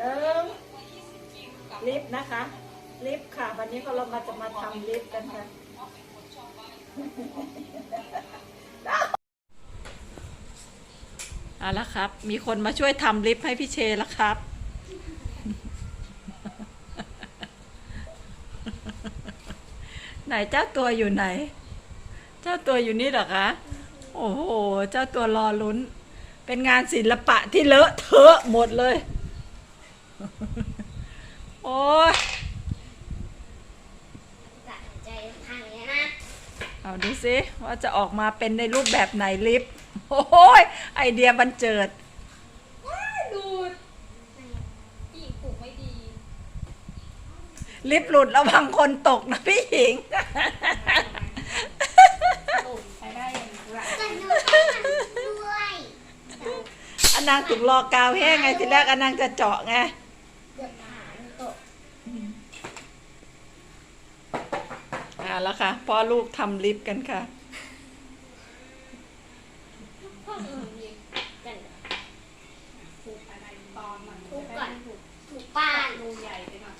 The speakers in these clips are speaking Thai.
หนึ่งลิฟต์นะคะ ลิฟต์ค่ะ วันนี้ก็เรามาจะมาทำลิฟต์กันค่ะเอาละครับ มีคนมาช่วยทำลิฟต์ให้พี่เชแล้วครับ ไหนเจ้าตัวอยู่ไหน เจ้าตัวอยู่นี่เหรอคะ โอ้โห เจ้าตัวรอลุ้น เป็นงานศิลปะที่เลอะเทอะหมดเลย โอ้ยตัดใจพังเลยนะเอาดูสิว่าจะออกมาเป็นในรูปแบบไหนลิฟต์โอ้ยไอเดียบันเจิดดูดพี่หญิงปลูกไม่ดี ลิฟต์หลุดระวังคนตกนะพี่หญิงปลูกใช้ได้อย่างไรแต่หนูต้องทำด้วยอนนางถูกรอกาวแห้งไงทีแรกอนนางจะเจาะไง เดือดผ่านตก อ่าแล้วค่ะพ่อลูกทำลิฟต์กันค่ะกันปลูกอะไรตอนมันทุกก่อนถูกป้านรูใหญ่ไปหน่อย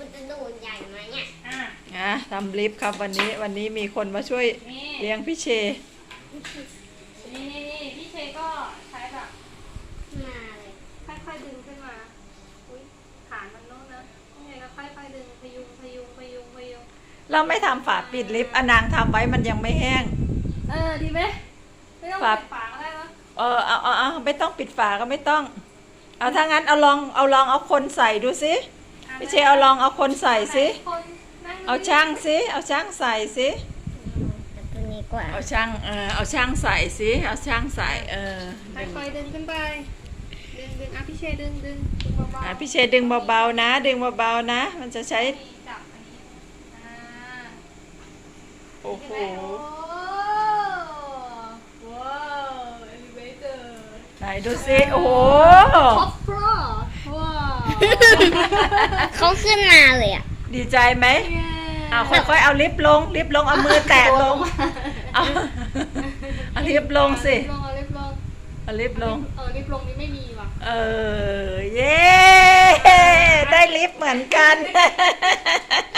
มันจะโดนใหญ่ไหมเนี่ยอะอะทำลิฟต์ครับวันนี้วันนี้มีคนมาช่วยนี่เลี้ยงพี่เช นี่นี่นี่พี่เชก็ใช้แบบมาเลยค่อยๆดึงขึ้นมา อุ้ยฐานมันโน้นนะพี่เชก็ค่อยๆดึงพยุงพยุงพยุงพยุง เราไม่ทำฝาปิดลิฟต์อนนางทำไว้มันยังไม่แห้ง เออดีไหมไม่ต้องฝาปิดฝาก็ได้มั้ยเออเอาเอาเอาไม่ต้องปิดฝาก็ไม่ต้อง เอาถ้างั้นเอาลองเอาลองเอาคนใส่ดูสิพี่เชเอาลองเอาคนใส่สิคนนั่งเอาช่างสิเอาช่างใส่สิแต่ตัวนี้กว่าเอาช่างเออเอาช่างใส่สิเอาช่างใส่เออค่อยๆดึงขึ้นไป ดึงดึงอะพี่เชดึงดึงดึงเบาอะๆพี่เชดึงเบาๆนะ ดึงเบาๆนะ มันจะใช้ จับอันนี้อ่า โอ้โหเห็นไหมโอ้ว้าวเอลิเวเตอร์ไหนดูสิโอ้โห ท็อปฟลอร์ว้าวเขาขึ้นมาเลยอะ ดีใจไหมเอาค่อยๆ เอาลิฟต์ลง ลิฟต์ลง เอามือแตะลง เอาเอาลิฟต์ลงสิ ลงเอาลิฟต์ลงเอาลิฟต์ลง เออลิฟต์ลงนี่ไม่มีว่ะ เออ เย้ ได้ลิฟต์เหมือนกันไม่มี